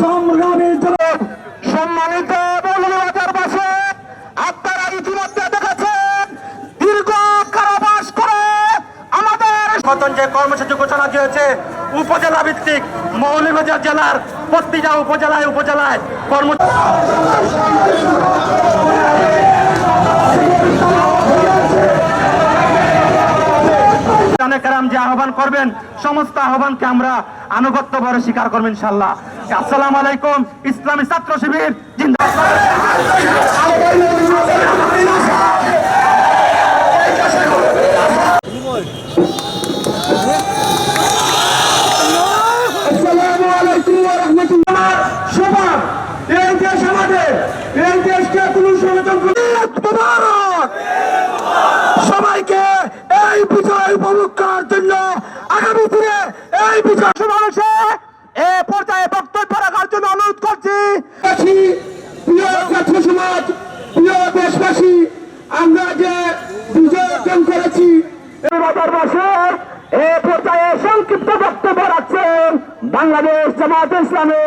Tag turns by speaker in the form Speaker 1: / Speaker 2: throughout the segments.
Speaker 1: সংগ্রামী সম্মানিত মৌলবাজার আপনারা ইতিমধ্যে দেখেছেন, দীর্ঘ কারাবাস করে আমাদের
Speaker 2: নতুন যে কর্মসূচি ঘোষণা দিয়েছে উপজেলা ভিত্তিক মৌলভীবাজার জেলার প্রতিটা উপজেলায় উপজেলায় কর্ম কারাম যে আহ্বান করবেন, সমস্ত আহ্বানকে আমরা আনুগত্য বড় স্বীকার করবেন ইনশাল্লাহ আসসালামু আলাইকুম, ইসলামী ছাত্র শিবির
Speaker 1: আসসালামু আলাইকুম ওয়া রাহমাতুল্লাহ সবার এই দেশ আমাদের এই দেশকে কোন ষড়যন্ত্র মুবারক সবাইকে এই বিজয় উপভোগ করার জন্য আগামী দিনে এই বিজয় সমাবেশে এ পর্যায়ে বক্তব্য রাখার জন্য অনুরোধ করছি প্রিয় ছাত্র সমাজ প্রিয় দেশবাসী আমরা যে বিজয় অর্জন করেছি মাসে এ পর্যায়ে সংক্ষিপ্ত বক্তব্য রাখছেন বাংলাদেশ জামাত ইসলামে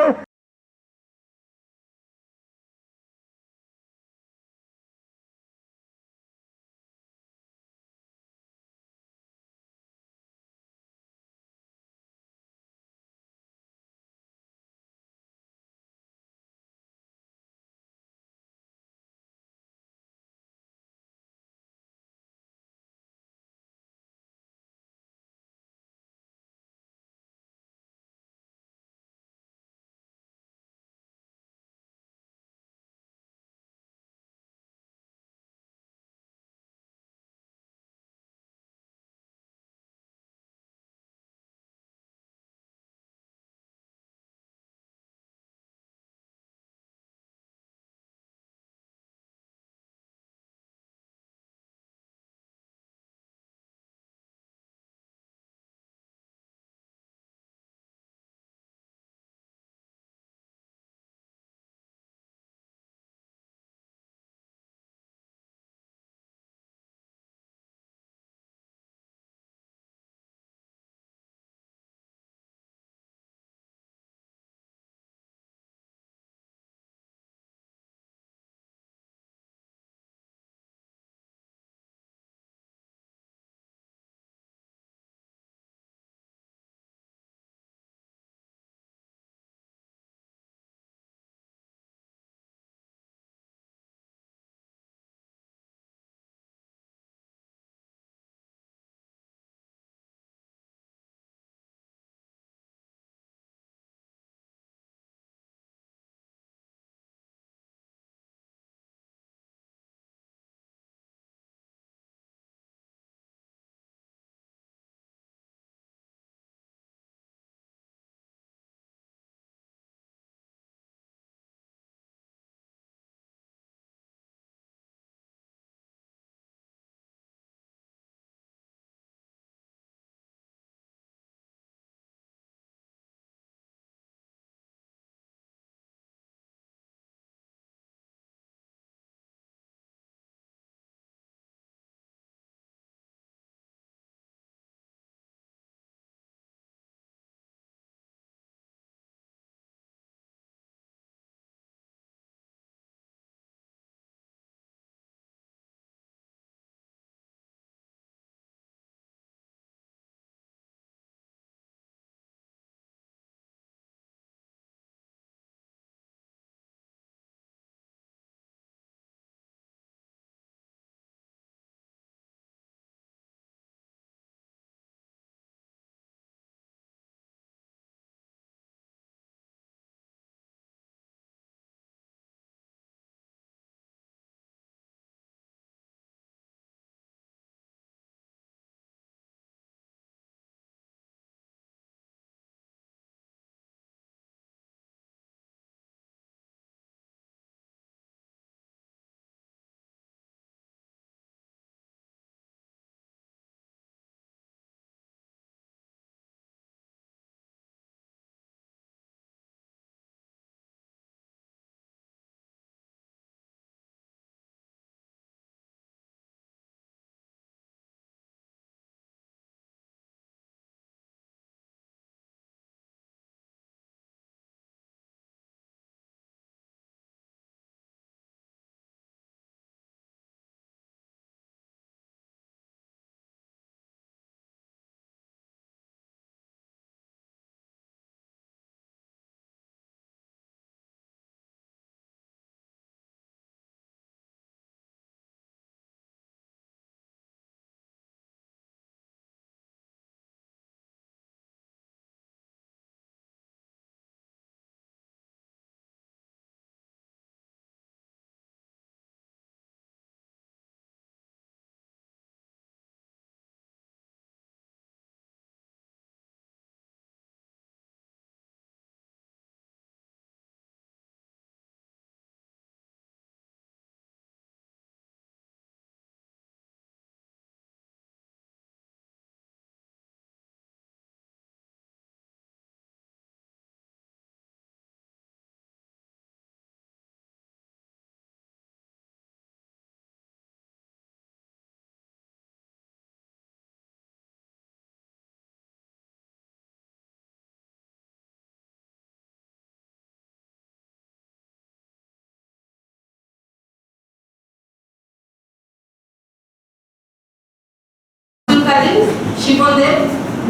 Speaker 3: কাদের শিপন দেব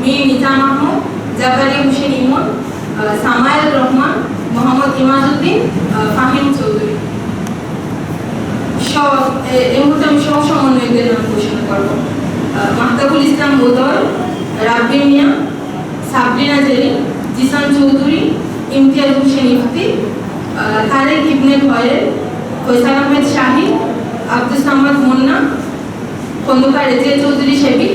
Speaker 3: মীর নিজাম মাহমুদ জাকারিয়া হোসেন ইমন সামায়েল রহমান, মোহাম্মদ ইমাজউদ্দিন ফাহিম চৌধুরী। সব এই মুহূর্তে আমি সব সমন্বয়কদের নাম ঘোষণা করব। মাহতাবুল ইসলাম বোদর রাব্বি মিয়া, সাবরিনা জেরি জিসান চৌধুরী, ইমতিয়াজ হোসেন ইফতি তারেক ইবনে ভয়ের ফৈসাল আহমেদ শাহী আব্দুল সামাদ মুন্না, খন্দকার রেজিয়া চৌধুরী শেবি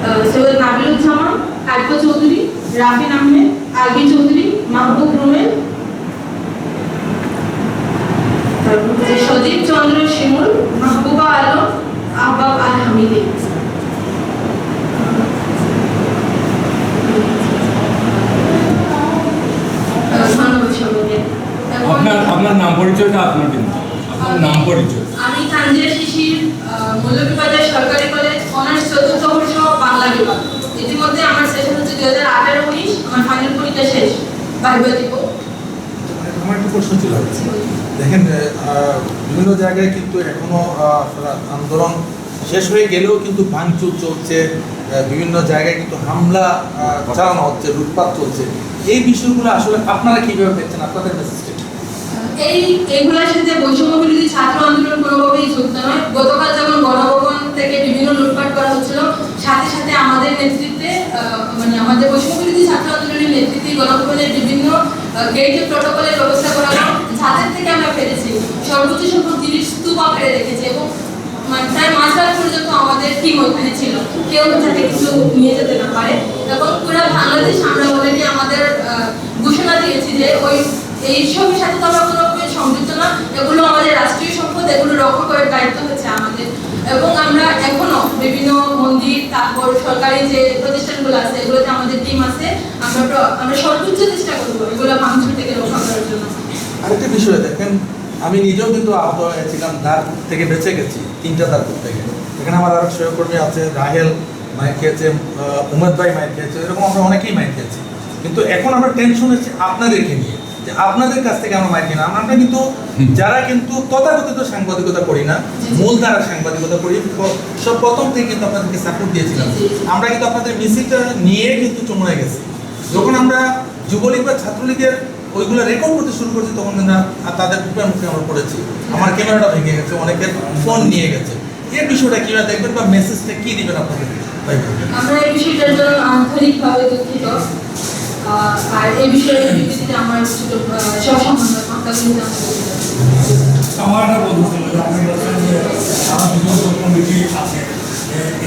Speaker 3: সৈয়দ নাবিলুজ্জামান কাব্য চৌধুরী, রাফিন আহমেদ আলবি চৌধুরী, মাহবুব রুমেল সদীপ চন্দ্র শিমুল, মাহবুবা আলম, আহবাব আল হামিদি
Speaker 4: আপনার নাম পরিচয়টা আপনার কিন্তু। আপনার নাম পরিচয়
Speaker 3: আমি তানজিয়া শিশির আহ, মৌলভীবাজার সরকারি কলেজ অনার্স চতুর্থ বর্ষ বাংলা বিভাগ ইতিমধ্যে আমার সেশন হচ্ছে দুই হাজার আঠারো উনিশ আমার ফাইনাল পরীক্ষা শেষ ভাইবা দিব
Speaker 5: একটা প্রশ্ন দেখেন বিভিন্ন জায়গায় কিন্তু এখনও আহ, আপনার আন্দোলন শেষ হয়ে গেলেও কিন্তু ভাঙচুর চলছে। বিভিন্ন জায়গায় কিন্তু হামলা চালানো হচ্ছে লুটপাট চলছে। এই বিষয়গুলো আসলে আপনারা কীভাবে দেখছেন আপনাদের মেসেজটা?
Speaker 3: এই এইগুলোর সাথে বৈষম্য বিরোধী ছাত্র আন্দোলন কোনোভাবেই যুক্ত নয়। গতকাল যখন গণভবন থেকে বিভিন্ন লুটপাট করা হচ্ছিল সাথে সাথে আমাদের নেতৃত্বে মানে আমাদের বৈষম্য বিরোধী ছাত্র আন্দোলনের নেতৃত্বে গণভবনের বিভিন্ন গেটের প্রটোকলের ব্যবস্থা করা হয় যাদের থেকে আমরা পেরেছি সর্বোচ্চ সংখ্যক জিনিস স্তূপ আকারে রেখেছি এবং মানে প্রায় মাস রাত পর্যন্ত আমাদের টিম ওইখানে ছিল। কেউ যাতে কিছু নিয়ে যেতে না পারে। এবং পুরো বাংলাদেশ, আমরা অলরেডি আমাদের ঘোষণা দিয়েছি যে ওই এই সবের সাথে তো আমরা কোনো সংযুক্ত না। এগুলো আমাদের রাষ্ট্রীয় সম্পদ, এগুলো রক্ষা করার দায়িত্ব হচ্ছে আমাদের। এবং আমরা এখনও বিভিন্ন মন্দির, তারপর সরকারি যে প্রতিষ্ঠানগুলো আছে, এগুলোতে আমাদের টিম আছে। আমরা আমরা সর্বোচ্চ চেষ্টা করব এগুলো ভাঙচুর থেকে রক্ষা করার জন্য।
Speaker 5: আরেকটা বিষয় দেখেন, আমি নিজেও কিন্তু আহত হয়েছিলাম দাঁত থেকে বেঁচে গেছি, তিনটা দাঁড়পুর থেকে এখানে আমার আরও সহকর্মী আছে, রাহেল মাইক খেয়েছে উমেদ ভাই মাইক খেয়েছে, এরকম আমরা অনেকেই মাইক খেয়েছি। কিন্তু এখন আমরা টেনশন হচ্ছে আপনাদেরকে নিয়ে। যে আপনাদের কাছ থেকে আমরা মাইক কিনা আমরা কিন্তু যারা কিন্তু তথাকথিত সাংবাদিকতা করি না মূল ধারা সাংবাদিকতা করি সব প্রথম থেকে কিন্তু আপনাদেরকে সাপোর্ট দিয়েছিলাম। আমরা কিন্তু আপনাদের মিছিলটা নিয়ে কিন্তু চমড়ে গেছি। যখন আমরা যুবলীগ বা ছাত্রলীগের ওইগুলো রেকর্ড করতে শুরু করছি তখন কিন্তু তাদের মুখে মুখে আমরা পড়েছি। আমার ক্যামেরাটা ভেঙে গেছে অনেকের ফোন নিয়ে গেছে। এই বিষয়টা কীভাবে দেখবেন বা মেসেজটা কি দিবেন আপনাদের?
Speaker 3: আমরা এই বিষয়টার জন্য আন্তরিকভাবে দুঃখিত। আর এই বিষয়ে বিবৃতিতে আমার ছোট সসম্বন্ধ মাতাগুলি
Speaker 4: আমার একটা বন্ধু ছিল আপনি বলছেন যে আমার দুজন কমিটি আছে।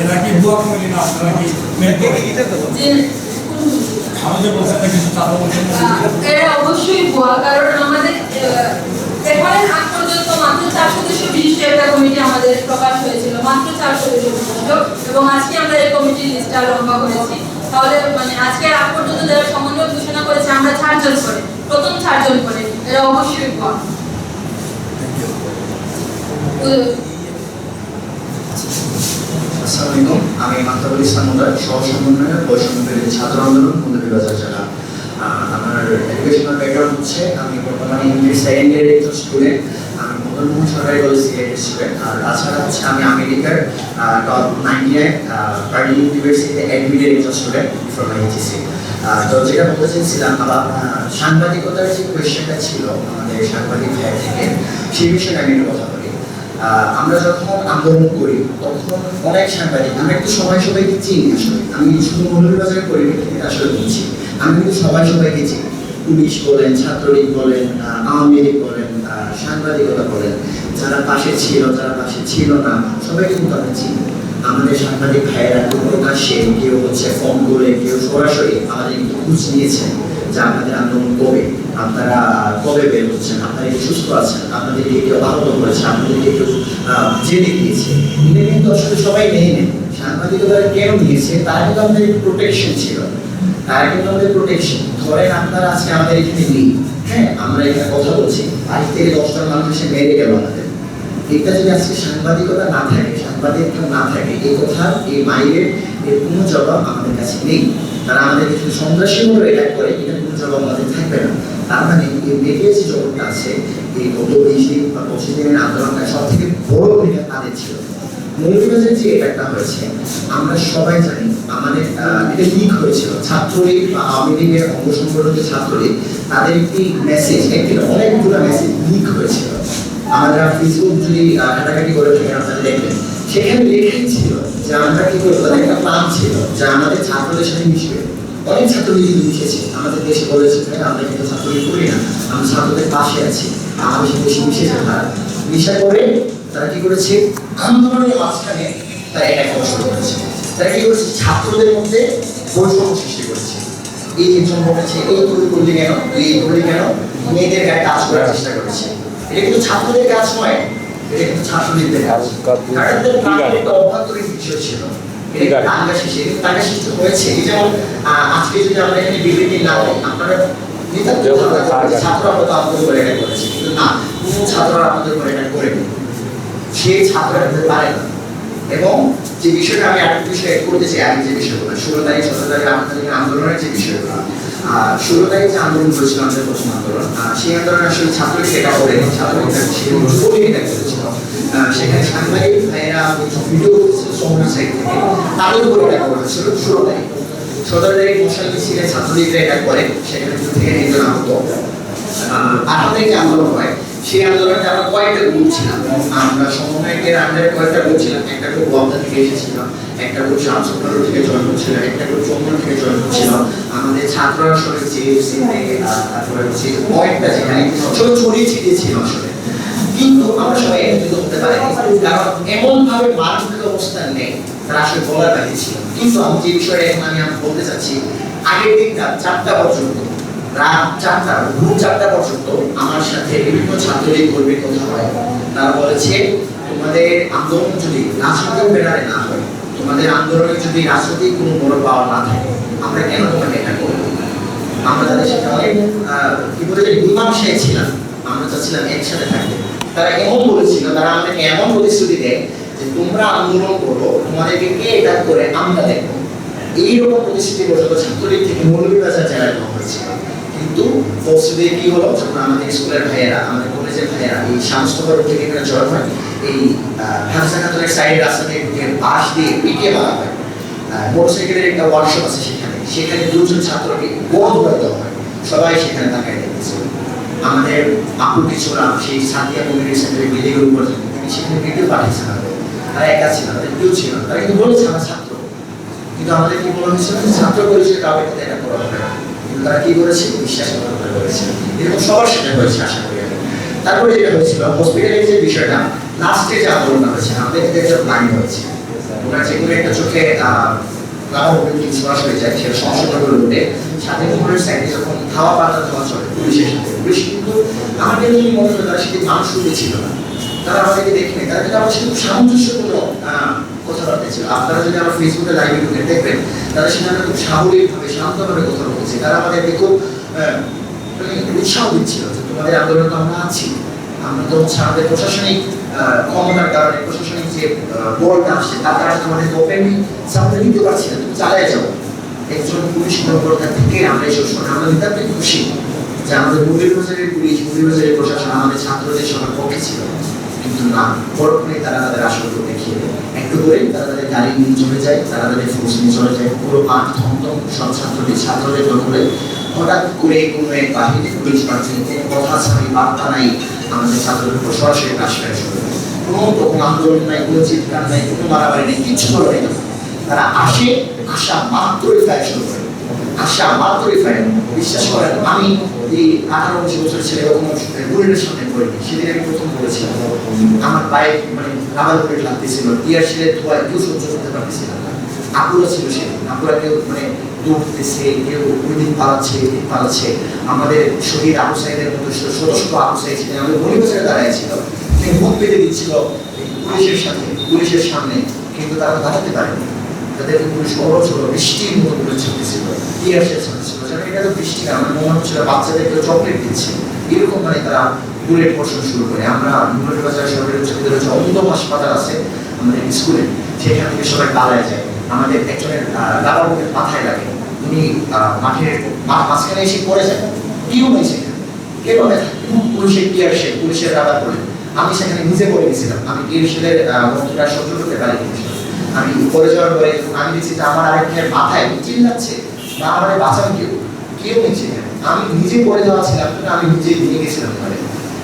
Speaker 4: এরা কি বুয়া কমিটি না আপনারা কি মেয়ে কমিটি?
Speaker 5: এটা তো
Speaker 3: যে কোন বিবৃতি?
Speaker 4: আমি যে বলছেন না কিছু ছাত্র বলছেন
Speaker 3: এরা অবশ্যই ভুয়া কারণ আমাদের এখানে পর্যন্ত মাত্র চার সদস্য বিশিষ্ট একটা কমিটি আমাদের প্রকাশ হয়েছিল মাত্র চার সদস্য বিশিষ্ট। এবং আজকে আমরা এই কমিটির লিস্টটা লম্বা করেছি। তাহলে মানে আজকে আগ পর্যন্ত যারা সমন্বয় ঘোষণা করেছে, আমরা চারজন করে, প্রথম চারজন করে, এরা অবশ্যই
Speaker 6: আলাইকুম, আমি মাহতাবুল ইসলাম সহ সমন্বয়ক বৈষম্য বিরোধী ছাত্র আন্দোলন জেলা। আমার এডুকেশনাল ব্যাকগ্রাউন্ড হচ্ছে, আমি বর্তমানে ইংলিশ সেকেন্ড একজন স্টুডেন্ট আর তাছাড়া হচ্ছে আমি আমেরিকার টপ ইউনিভার্সিটিতে অ্যাডমিটের একজন স্টুডেন্ট ফ্রম আইটিসি তো যেটা আবার সাংবাদিকতার যে কোয়েশ্চেনটা ছিল আমাদের সাংবাদিক থেকে সেই বিষয়ে আমি একটু কথা বলি আমরা যখন আন্দোলন করি তখন অনেক সাংবাদিক আমি একটু সবাই সবাইকে চিনি আসলে আমি শুধু মৌলভীবাজারের পরিপ্রেক্ষিতে আসলে বলছি আমি কিন্তু সবাই সবাইকে চিনি পুলিশ বলেন, ছাত্রলীগ বলেন আওয়ামী লীগ বলেন সাংবাদিকতা বলেন, যারা পাশে ছিল যারা পাশে ছিল না, সবাই কিন্তু আমরা চিনি। আমাদের সাংবাদিক ভাইয়েরা কেউ প্রকাশ্যে কেউ হচ্ছে ফোন করে, কেউ সরাসরি আমাদের কিন্তু নিয়েছেন যে আপনাদের আন্দোলন কবে, আপনারা কবে বের হচ্ছেন, আপনারা সুস্থ আছেন, আপনাদেরকে কেউ আহত করেছে, আপনাদেরকে কেউ জেলে দিয়েছে। এটা কিন্তু আসলে সবাই মেনে নেন সাংবাদিকতা কেন নিয়েছে? তার কিন্তু আমাদের প্রোটেকশন ছিল। তার কিন্তু আমাদের প্রোটেকশন ধরেন আপনারা আজকে আমাদের এখানে নেই। হ্যাঁ আমরা এখানে কথা বলছি আজ থেকে দশটা মানুষ এসে মেরে গেল আমাদের। এটা যদি আজকে সাংবাদিকতা না থাকে, সাংবাদিকতা না থাকে এই কথা এই মাইলের, এর কোনো জবাব আমাদের কাছে নেই। তারা আমাদেরকে শুধু সন্ত্রাসী বলে অ্যাটাক করে এটা কোনো জবাব আমাদের থাকবে না। তার মানে এই মিডিয়া যে জগৎটা আছে এই গত বিশ দিন বা পঁচিশ দিনের আন্দোলনটা সব থেকে বড় ভূমিকা তাদের ছিল। মৌলভীবাজারে যে এটা হয়েছে, আমরা সবাই জানি, আমাদের এটা লিক হয়েছিল। ছাত্রলীগ বা আওয়ামী লীগের অঙ্গ সংগঠন যে ছাত্রলীগ, তাদের একটি মেসেজ একটি অনেকগুলো মেসেজ লিক হয়েছিল। আমরা ফেসবুক যদি ঘাটাঘাটি করে থাকেন আপনারা দেখবেন। সেখানে লেখাই ছিল যে আমরা কি করব একটা প্ল্যান ছিল যে আমাদের ছাত্রদের সাথে মিশবে। অনেক ছাত্রলীগ মিশেছে আমাদের দেশে বলেছে আমরা কিন্তু ছাত্রলীগ করি না, আমরা ছাত্রদের পাশে আছি, আমাদের সাথে মিশেছে তারা। মিশা করে তারা কি করেছে? আন্দোলনের মাঝখানে তারা এটা করা শুরু করেছে। তারা কি করেছে? ছাত্রদের মধ্যে বৈষম্য সৃষ্টি করেছে। এই একজন বলেছে এই তুই করলি কেন? তুই এই করলি কেন? মেয়েদের গায়ে কাজ করার চেষ্টা করেছে। এটা কিন্তু ছাত্রদের কাজ নয় এটা কিন্তু ছাত্রলীগদের কাজ। কারণ একটা অভ্যন্তরীণ বিষয় ছিল। শেষে হয়েছে। যেমন আজকে যদি আমরা এখানে বিবৃতি না দেয় আপনারা ছাত্ররা হয়তো আপনাদের করে এটা করেছে। কিন্তু না কোনো ছাত্ররা করে এটা করেনি। সে ছাত্ররা হতে পারে এবং যে বিষয়টা আমি আরেকটা বিষয় add করতে চাই, আমি যে বিষয়গুলো, ষোলো তারিখ, সতেরো তারিখ আঠারো তারিখ আন্দোলনের যে বিষয়গুলো ষোলো তারিখ যে আন্দোলন করেছিল আমাদের প্রথম আন্দোলন সেই আন্দোলন আসলে ছাত্রলীগ এটা করেনি ছাত্রলীগ সে যুবলীগ এটা করেছিল সেখানে সাংবাদিক ভাইয়েরা ভিডিও সোমনাথ সাইড থেকে। তাদের এটা করা ষোলো তারিখ। সতেরো তারিখ মশাল ছাত্রলীগরা এটা করে, সেখানে থেকে তিনজন আহত। আন্দোলন হয় সেই আন্দোলনে আমরা কয়েকটা গ্রুপ ছিলাম। আমরা সমন্বয়কের আন্ডারে কয়েকটা গ্রুপ ছিলাম। একটা গ্রুপ থেকে একটা গ্রুপ থেকে করছিল একটা গ্রুপ চন্দন থেকে আমাদের ছাত্ররা আসলে তারপরে হচ্ছে যেখানে ছোট ছড়িয়ে ছিটিয়ে ছিল আসলে। কিন্তু আমরা সবাই একত্রিত হতে কারণ এমন ভাবে মানবিক অবস্থান নেই, তারা আসলে বলার বাইরে ছিল। কিন্তু আমি যে বিষয়ে আমি বলতে চাচ্ছি, আগের দিনটা চারটা পর্যন্ত রাত চারটা ভোর চারটা পর্যন্ত আমার সাথে বিভিন্ন ছাত্রলীগ কর্মীর কথা হয়। তারা বলেছে তোমাদের আন্দোলন যদি রাজনৈতিক ব্যানারে না হয় তোমাদের আন্দোলনে যদি রাজনৈতিক কোনো বড় পাওয়া না থাকে আমরা কেন তোমাকে এটা করব? আমরা তাদের সাথে আহ, কি বলে মীমাংসায় ছিলাম। আমরা চাচ্ছিলাম একসাথে থাকতে। তারা এমন বলেছিল তারা আমাদেরকে এমন প্রতিশ্রুতি দেয় যে তোমরা আন্দোলন করো তোমাদেরকে কে এটা করে আমরা দেখব। এইরকম ছাত্রলীগ থেকে জেলায় হয়েছিল কিন্তু কি হলো? যখন আমাদের স্কুলের ভাইয়েরা, আমাদের কলেজের ভাইয়েরা এই শামস্তগর থেকে এখানে জড় হয়, এই সাইড রাস্তা থেকে বাস দিয়ে মারা হয়। মোটরসাইকেলের একটা ওয়ার্কশপ আছে সেখানে। সেখানে দুজন ছাত্রকে গোল ধরে দেওয়া হয়। সবাই সেখানে তাকায় আমাদের আপু সেই বিল্ডিংয়ের উপর তিনি সেখানে ভিডিও পাঠিয়েছেন তারা একা ছিল তাদের কেউ ছিল। তারা কিন্তু বলেছে, আমরা কিন্তু আমাদের কি বলা হয়েছিল ছাত্র পরিচয় কাউকে এটা করা হবে কিন্তু তারা কি করেছে? বিশ্বাস করেছে। এরকম সবার সাথে হয়েছে, আশা করি তারপরে যেটা হয়েছিল হসপিটালের যে বিষয়টা লাস্টে যে আন্দোলনটা হয়েছে আমাদের কিন্তু একটা প্ল্যান হয়েছে। ওনার যে কোনো একটা চোখে সেটা তারা সেটি আমাদেরকে দেখে তারা কিন্তু আমার সামঞ্জস্যপূর্ণ ছিল। আপনারা যদি আমার ফেসবুকে লাইভে ঢুকে দেখবেন, তারা সেখানে খুব শান্তভাবে কথা বলছে। তারা আমাদেরকে খুব মানে উৎসাহ দিচ্ছিল যে তোমাদের আন্দোলনে তো আমরা আছি। আমরা তো হচ্ছে আমাদের প্রশাসনিক ক্ষমতার কারণে প্রশাসনিক যে আসছে, তার কারণে তোমাদের ওপেনলি নিতে পারছি না। তুমি চালিয়ে যাও। একজন পুলিশ কর্মকর্তা থেকে আমরা শোষণ আমরা খুশি যে আমাদের মুদিরবাজারের পুলিশ মুদিরবাজারের প্রশাসন, আমাদের ছাত্রদের সবার পক্ষে ছিল। কিন্তু না পরক্ষণে তারা তাদের আসল দেখিয়ে দেয় একটু করে তারা তাদের গাড়ি নিয়ে চলে যায়, তারা তাদের ফোর্স নিয়ে চলে যায় পুরো মাঠ থমথম সব ছাত্রদের ছাত্রদের দখলে হঠাৎ করে কোনো এক বাহিনী পুলিশ পাচ্ছে কোনো কথা ছাড়ি বার্তা নাই, আমাদের ছাত্রদের উপর সরাসরি কাজ করে শুরু করে। কোনো রকম আন্দোলন নাই, কোনো চিৎকার নাই, কোনো মারামারি নেই করে নেই তখন। তারা আসে, আসা মাত্রই ফায়ার শুরু করে আসা মাত্রই ফায়ার বিশ্বাস করেন আমি এই আঠারো উনিশ বছর ছেলে কখনো বুলেটের সামনে পড়িনি সেদিন আমি প্রথম পড়েছিলাম আমার পায়ে মানে রাবার বুলেট লাগতেছিল। টিয়ার শেলে ধোয়ায় কেউ সহ্য করতে পারতেছিলাম না। আপুরা ছিল সেদিন। আপুরা কেউ মানে দৌড়তেছে, কেউ ওই দিন পালাচ্ছে, এই দিন পালাচ্ছে। আমাদের শহীদ আবু সাইদের মতো ছিল শত শত আবু সাইদ ছিলেন। আমাদের গরিবের দাঁড়াইছিল। তিনি মুখ পেতে দিচ্ছিল পুলিশের সাথে, পুলিশের সামনে, কিন্তু তারা দাঁড়াতে পারেনি। তাদেরকে পুলিশ বড় ছিল বৃষ্টির মতো করে ছুটেছিল টিয়ার শেষ হচ্ছিল যেন এটা তো বৃষ্টি না মনে হচ্ছিল বাচ্চাদেরকে চকলেট দিচ্ছে। এরকম মানে তারা বুলেট বর্ষণ শুরু করে। আমরা নুরের বাজার সরকারি উচ্চ বিদ্যালয়ের যে অন্ধম হাসপাতাল আছে আমাদের স্কুলে, সেখান থেকে সবাই পালায় যায়। আমাদের একজনের দাদা বুকের মাথায় লাগে। উনি মাঠের মাঝখানে এসে পড়ে যায়। কেউ নেই সেখানে। কে বলে পুলিশের টিয়ার সে পুলিশের রাবার করে আমি সেখানে নিজে করে গেছিলাম। আমি ডিভিশনের বন্ধুরা সহ্য করতে পারি আমি পড়ে যাওয়ার পরে আমি দেখছি যে আমার আরেক ভাইয়ের মাথায় চিল্লাচ্ছে, না আমাদের বাঁচান কেউ? কেউ নিচ্ছে না। আমি নিজে পড়ে যাওয়া ছিলাম আমি নিজে নিয়ে গেছিলাম ঘরে।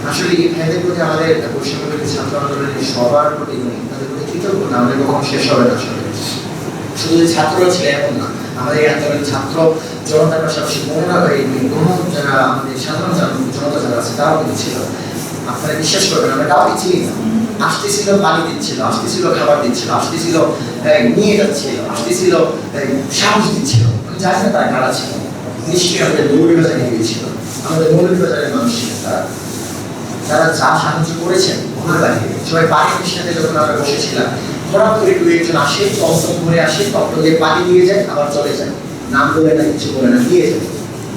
Speaker 6: আসলে এই ভাইদের প্রতি আমাদের পশ্চিমবঙ্গের ছাত্র আন্দোলনের সবার প্রতি মানে তাদের প্রতি কৃতজ্ঞতা আমাদের কখনো শেষ হবে না আসলে। শুধু যে ছাত্ররা ছিল এমন না, আমাদের এই আন্দোলনের ছাত্র জনতার পাশাপাশি মহিলা এই কোনো যারা আমাদের সাধারণ জনতা যারা আছে, তারাও কিন্তু ছিল। আপনারা বিশ্বাস করবেন, আমরা কাউকে চিনি না। আসতেছিল, পানি দিচ্ছিল, আসতেছিল, খাবার দিচ্ছিল, আসতেছিল নিয়ে যাচ্ছিল, আসতেছিল সাহস দিচ্ছিল। জানি না তারা কারা ছিল। নিশ্চয়ই আমাদের মৌলভীবাজারে গিয়েছিল। আমাদের মৌলভীবাজারের মানুষ তারা। যারা যা সাহায্য করেছেন ওনার বাড়িতে সবাই বাড়ির সাথে যখন আমরা বসেছিলাম, হঠাৎ করে দু একজন আসে, টমটম করে আসে, টমটম পানি দিয়ে যায়, আবার চলে যায়। নাম বলে না, কিছু বলে না, দিয়ে যায়।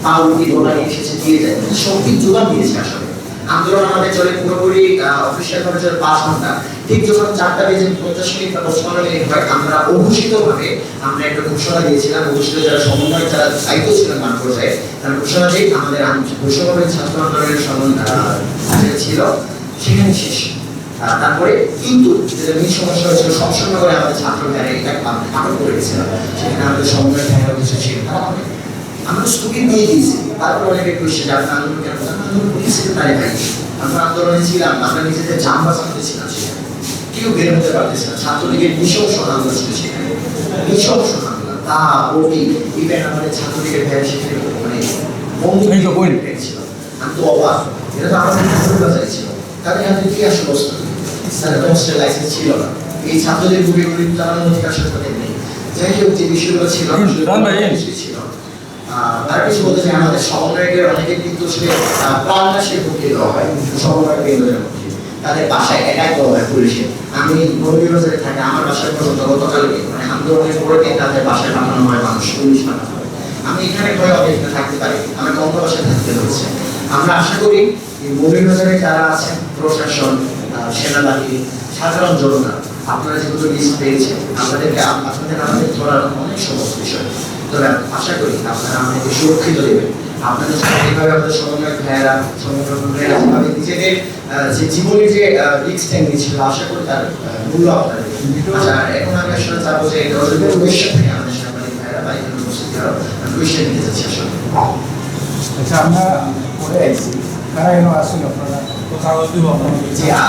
Speaker 6: পাউরুটি ধোনা নিয়ে এসেছে, দিয়ে যায়। শক্তি যোগান দিয়েছে আসলে। আন্দোলন আমাদের চলে পুরোপুরি অফিসিয়াল ভাবে চলে পাঁচ ঘণ্টা। ঠিক যখন চারটা বেজে পঞ্চাশ মিনিট বা পঁচপান্ন মিনিট হয় আমরা অঘোষিত ভাবে আমরা একটা ঘোষণা দিয়েছিলাম অঘোষিত যারা সমন্বয় যারা দায়িত্ব ছিলেন মাঠ পর্যায়ে তারা ঘোষণা দিয়ে আমাদের ঘোষণা ছাত্র আন্দোলনের সমন আহ, যেটা ছিল সেখানে শেষ। তারপরে কিন্তু যেটা মেন সমস্যা হয়েছিল সবসময় করে আমাদের ছাত্র ভাইরা এটা আটক করে গেছিল। সেখানে আমাদের সমন্বয় ভাইরা কিছু ছিল আমরা স্থগিত দিয়ে দিয়েছি তারপর অনেকে কোয়েশ্চেন যে আপনার কেন তো তাই ভাই আমরা আন্দোলনে ছিলাম আমরা নিজেদের জান বাঁচাতে ছিলাম সেখানে। কেউ বের হতে পারতেছে না। ছাত্রলীগের নৃশংস আন্দোলন ছিল সেখানে। নৃশংস আন্দোলন তা বটি ইভেন আমাদের ছাত্রলীগের ভাইয়া সেখানে মানে বন্ধু। ছিল। আমি তো অবাক। এটা তো আমাদের বাজারে ছিল। তাদের হাতে কি আসলে বস্তু তাদের হোস্টেল লাইসেন্স ছিল না। এই ছাত্রদের বুকে গুলি চালানোর অধিকার তাদের নেই। যাই হোক যে বিষয়গুলো ছিল
Speaker 5: ভাই।
Speaker 6: ছিল। তার কিছু বলতে চাই আমাদের সমন্বয়কের অনেকে কিন্তু আহ, প্রাণনাশের হুমকি দেওয়া হয় সমন্বয় কেন্দ্রের মধ্যে তাদের বাসায় অ্যাটাক দেওয়া হয় পুলিশে। আমি মৌলভীবাজারে থাকি আমার বাসায় পর্যন্ত গতকালকে মানে আন্দোলনের পরে তাদের বাসায় পাঠানো হয় মানুষ পুলিশ পাঠানো হয়। আমি এখানে ভয় অবহেলা থাকতে পারি আমাকে অন্য বাসায় থাকতে হচ্ছে আমরা আশা করি মৌলভীবাজারে যারা আছেন প্রশাসন সেনাবাহিনী সাধারণ জনতা আপনারা যেহেতু লিস্ট পেয়েছেন আপনাদেরকে আপনাদের আমাদের ধরার অনেক সমস্ত বিষয়। তবে আশা করি আপনারা আমাদেরকে সুরক্ষিত দেবেন। আপনাদের সাথে আমাদের সমন্বয় ভাইয়েরা সমন্বয় ভাইয়েরা যেভাবে নিজেদের যে জীবনের যে রিক্সটা নিয়েছিল আশা করি তার মূল্য আপনারা দেবেন। আচ্ছা এখন আমি আসলে চাবো যে কোয়েশ্চেন থেকে আমাদের সাংবাদিক ভাইয়েরা বা এখানে উপস্থিত যারা কোয়েশ্চেন নিতে চাচ্ছি আসলে।
Speaker 7: আচ্ছা আমরা পরে আইছি। কারা এনে আসুন আপনারা?
Speaker 4: কাগজ দিব আপনাকে
Speaker 6: যে